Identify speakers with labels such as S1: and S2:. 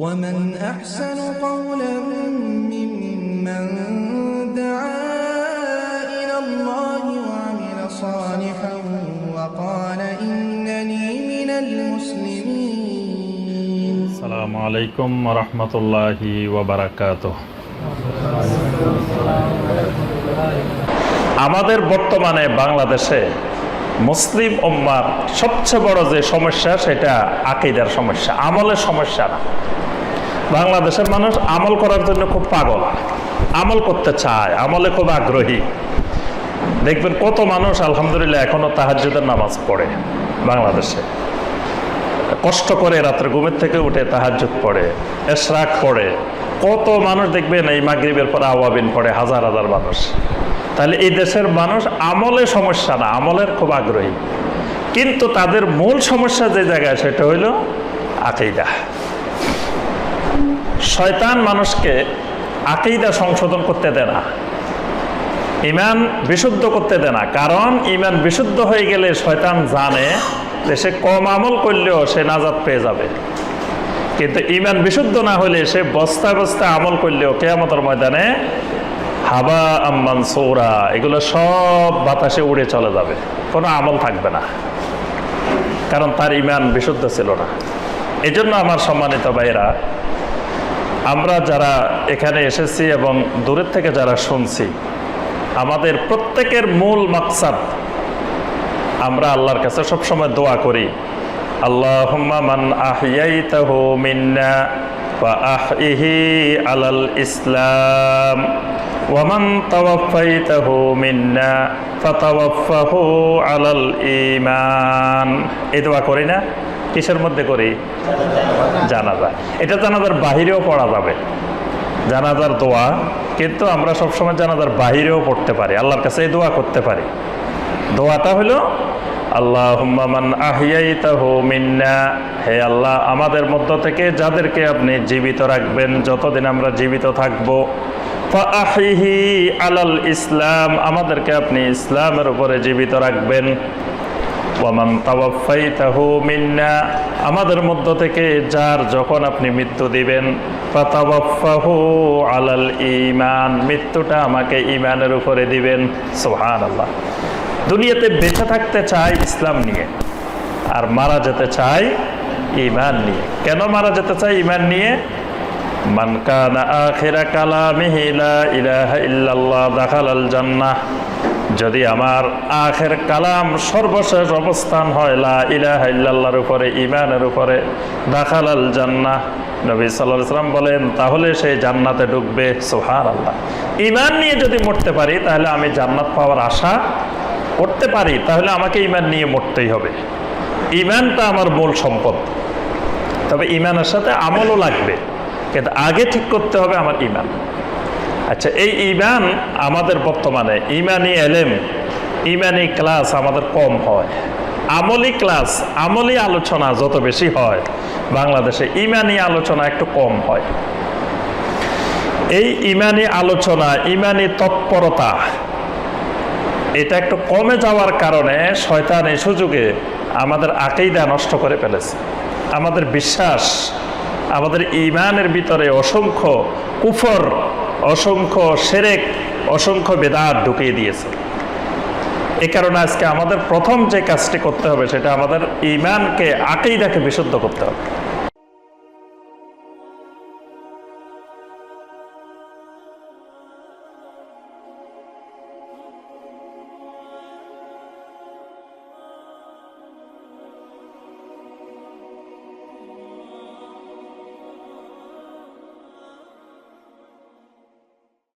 S1: ومن أحسن قولا ممن دعا إلى الله وعمل صالحا وقال إنني من المسلمين
S2: আসসালামু আলাইকুম রহমতুল্লাহি ওবরাকাত আমাদের বর্তমানে বাংলাদেশে মুসলিম উম্মার সবচেয়ে বড় যে সমস্যা সেটা আকিদার সমস্যা আমলের সমস্যা না বাংলাদেশের মানুষ আমল করার জন্য খুব পাগল। আমল করতে চায়, আমলে খুব আগ্রহী। দেখবেন কত মানুষ আলহামদুলিল্লাহ এখনও তাহাজ্জুদের নামাজ পড়ে বাংলাদেশে। কষ্ট করে রাত্রে ঘুমের থেকে উঠে তাহাজ্জুদ পড়ে, এশরাক পড়ে। কত মানুষ দেখবেন এই মাগরিবের পরে আওয়াবিন পড়ে, হাজার হাজার মানুষ। তাহলে এই দেশের মানুষ আমলে সমস্যা না, আমলের খুব আগ্রহী। কিন্তু তাদের মূল সমস্যা যে জায়গায়, সেটা হইল আকেইদা শয়তান মানুষকে আকেইদা সংশোধন করতে দেয় না, ইমান বিশুদ্ধ করতে দেয় না। কারণ ইমান বিশুদ্ধ হয়ে গেলে শয়তান জানে যে সে কম আমল করলেও সে নাজাদ পেয়ে যাবে। কিন্তু ইমান বিশুদ্ধ না হলে সে বস্তা বস্তা আমল করলেও কেয়ামতের ময়দানে হাবা আম্মান সৌরা, এগুলো সব বাতাসে উড়ে চলে যাবে। কোনো আমল থাকবে না। কারণ তার ইমান বিশুদ্ধ ছিল না। এই জন্য আমার সম্মানিত ভাইরা আমরা যারা এখানে এসেছি এবং দূরের থেকে যারা শুনছি, আমাদের প্রত্যেকের মূল মাকসাদ, আমরা আল্লাহর কাছে সবসময় দোয়া করি আল্লাহ মান আহিয়াইতাহু মিন্না ওয়া আহিহি আলাল ইসলাম, ওয়া মান তাওয়াফাইতাহু মিন্না ফাতাওয়াফাহু আলাল ঈমান। এই দোয়া করি না। কিসের মধ্যে করি? জানাজা। এটা জানাজার বাহিরেও পড়া যাবে। জানাজার দোয়া, কিন্তু আমরা সবসময় জানাজার বাহিরেও পড়তে পারি। আল্লাহর কাছে দোয়া করতে পারি। দোয়াটা হলো আল্লাহ মান আহিয়াইতাহু মিন্না। হে আল্লাহ, আমাদের মধ্য থেকে যাদেরকে আপনি জীবিত রাখবেন, যতদিন আমরা জীবিত থাকব। ফাআহিহি আলাল ইসলাম, আমাদেরকে আপনি ইসলামের উপরে জীবিত রাখবেন। ওয়ামান তাওয়াফাইতাহু মিন্না, আমাদের মধ্য থেকে যার যখন আপনি মৃত্যু দিবেন, ফাতাওয়াফাহু আলাল ঈমান, মৃত্যুটা আমাকে ঈমানের উপরে দিবেন। সুবহানাল্লাহ। দুনিয়াতে বেঁচে থাকতে চাই ইসলাম নিয়ে, আর মারা যেতে চাই ঈমান নিয়ে। কেন মারা যেতে চাই ঈমান নিয়ে? মান আখিরা কালামিহি লা ইলাহা ইল্লাল্লাহ দাখালাল জান্নাহ। যদি আমার আখের কালাম সর্বশেষ অবস্থান হয়, লা ইলাহা উপরে ইমানের উপরে দাখালাল জান্নাহ, নবী সাল্লাহ সাল্লাম বলেন, তাহলে সে জান্নাতে ঢুকবে সোহার আল্লাহ ইমান নিয়ে যদি মরতে পারি, তাহলে আমি জান্নাত পাওয়ার আশা করতে পারি, তাহলে আমাকে ইমান নিয়ে মরতেই হবে। ইমানটা আমার মূল সম্পদ। তবে ইমানের সাথে আমলও লাগবে, কিন্তু আগে ঠিক করতে হবে আমার ইমান আচ্ছা এই ইমান আমাদের বর্তমানে, ইমানি এলেম, ইমানি ক্লাস আমাদের কম হয়। আমলি ক্লাস, আমলি আলোচনা যত বেশি হয়, বাংলাদেশে ইমানি আলোচনা একটু কম হয়। এই ইমানি আলোচনা, ইমানি তৎপরতা, এটা একটু কমে যাওয়ার কারণে শয়তান এই সুযোগে আমাদের আকেইদা নষ্ট করে ফেলেছে। আমাদের বিশ্বাস, আমাদের ইমানের ভিতরে অসংখ্য কুফর অসংখ্য সেরেক, অসংখ্য বেদাত ঢুকিয়ে দিয়েছে। এ কারণে আজকে আমাদের প্রথম যে কাজটি করতে হবে, সেটা আমাদের ইমানকে আকেইদাকে বিশুদ্ধ করতে হবে।